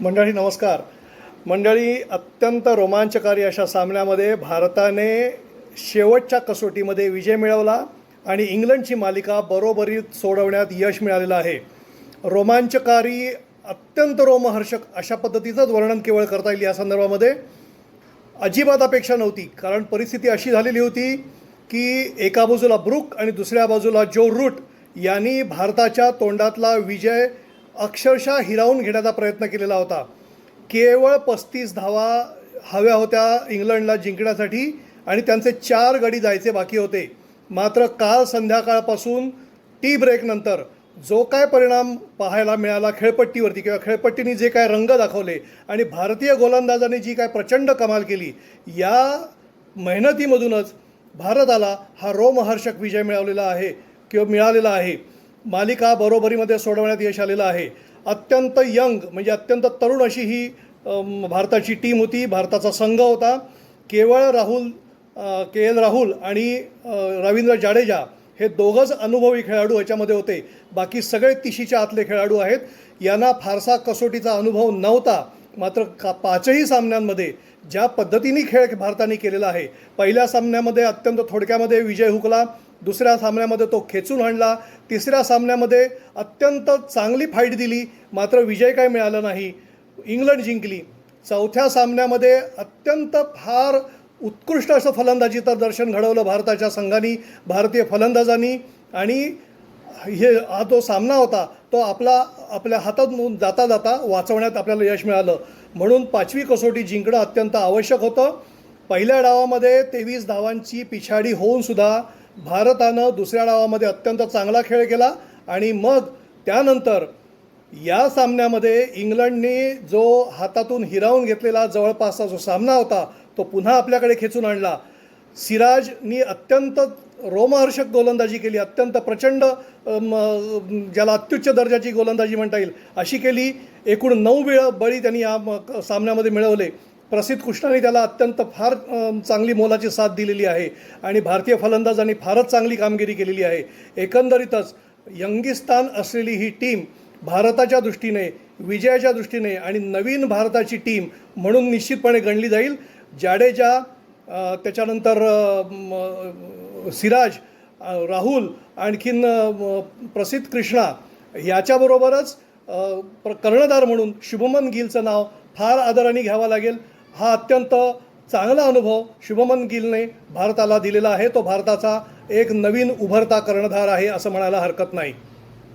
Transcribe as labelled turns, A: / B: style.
A: मंडळी नमस्कार. मंडळी अत्यंत रोमांचकारी अशा सामन्यामध्ये भारताने शेवटच्या कसोटीमध्ये विजय मिळवला आणि इंग्लंडची मालिका बरोबरीत सोडवण्यात यश मिळालेलं आहे. रोमांचकारी अत्यंत रोमहर्षक अशा पद्धतीचंच वर्णन केवळ करता येईल या संदर्भामध्ये. अजिबात अपेक्षा नव्हती कारण परिस्थिती अशी झालेली होती की एका बाजूला ब्रुक आणि दुसऱ्या बाजूला जो रूट यांनी भारताच्या तोंडातला विजय अक्षरशः हिरावून घेण्याचा प्रयत्न केलेला होता. केवळ पस्तीस धावा हव्या होत्या इंग्लंडला जिंकण्यासाठी आणि त्यांचे चार गडी जायचे बाकी होते. मात्र काल संध्याकाळपासून टी ब्रेकनंतर जो काय परिणाम पाहायला मिळाला खेळपट्टीवरती किंवा खेळपट्टीने जे काय रंग दाखवले आणि भारतीय गोलंदाजाने जी काय प्रचंड कमाल केली या मेहनतीमधूनच भारताला हा रोमहर्षक विजय मिळवलेला आहे किंवा मिळालेला आहे. मालिका बरोबरीमध्ये सोडवण्यात यश आलेलं आहे. अत्यंत यंग म्हणजे अत्यंत तरुण अशी ही भारताची टीम होती भारताचा संघ होता. केवळ राहुल के एल राहुल आणि रवींद्र जाडेजा हे दोघंच अनुभवी खेळाडू याच्यामध्ये होते. बाकी सगळे तिशीच्या आतले खेळाडू आहेत. यांना फारसा कसोटीचा अनुभव नव्हता. मात्र का पाचही सामन्यांमध्ये ज्या पद्धतीने खेळ भारताने केलेला आहे पहिल्या सामन्यामध्ये अत्यंत थोडक्यामध्ये विजय हुकला दुसऱ्या सामन्यामध्ये तो खेचून आणला. तिसऱ्या सामन्यामध्ये अत्यंत चांगली फाईट दिली. मात्र विजय काय मिळाला नाही. इंग्लंड जिंकली. चौथ्या सामन्यामध्ये अत्यंत फार उत्कृष्ट असं फलंदाजीचं दर्शन घडवलं भारताच्या संघाने भारतीय फलंदाजांनी. आणि हे हा जो सामना होता तो आपला आपल्या हातातून जाता जाता वाचवण्यात आपल्याला यश मिळालं. म्हणून पाचवी कसोटी जिंकणं अत्यंत आवश्यक होतं. पहिल्या डावामध्ये तेवीस धावांची पिछाडी होऊन सुद्धा भारतानं दुसऱ्या डावामध्ये अत्यंत चांगला खेळ केला आणि मग त्यानंतर या सामन्यामध्ये इंग्लंडने जो हातातून हिरावून घेतलेला जवळपासचा जो सामना होता तो पुन्हा आपल्याकडे खेचून आणला. सिराजनी अत्यंत रोमहर्षक गोलंदाजी केली अत्यंत प्रचंड ज्याला अत्युच्च दर्जाची गोलंदाजी म्हणता येईल अशी केली. एकूण नऊ वेळ बळी त्यांनी या सामन्यामध्ये मिळवले. प्रसिद्ध कृष्णाने त्याला अत्यंत फार चांगली मोलाची साथ दिलेली आहे. आणि भारतीय फलंदाजांनी फारच चांगली कामगिरी केलेली आहे. एकंदरीतच यंगिस्तान असलेली ही टीम भारताच्या दृष्टीने विजयाच्या दृष्टीने आणि नवीन भारताची टीम म्हणून निश्चितपणे गणली जाईल. जाडेजा त्याच्यानंतर सिराज राहुल आणखीन प्रसिद्ध कृष्णा याच्याबरोबरच प्र- कर्णधार म्हणून शुभमन गिलचं नाव फार आदराने घ्यावं लागेल. हा अत्यंत चांगला अनुभव शुभमन गिलने भारताला दिलेला आहे. तो भारताचा एक नवीन उभरता कर्णधार आहे असं म्हणायला हरकत नाही.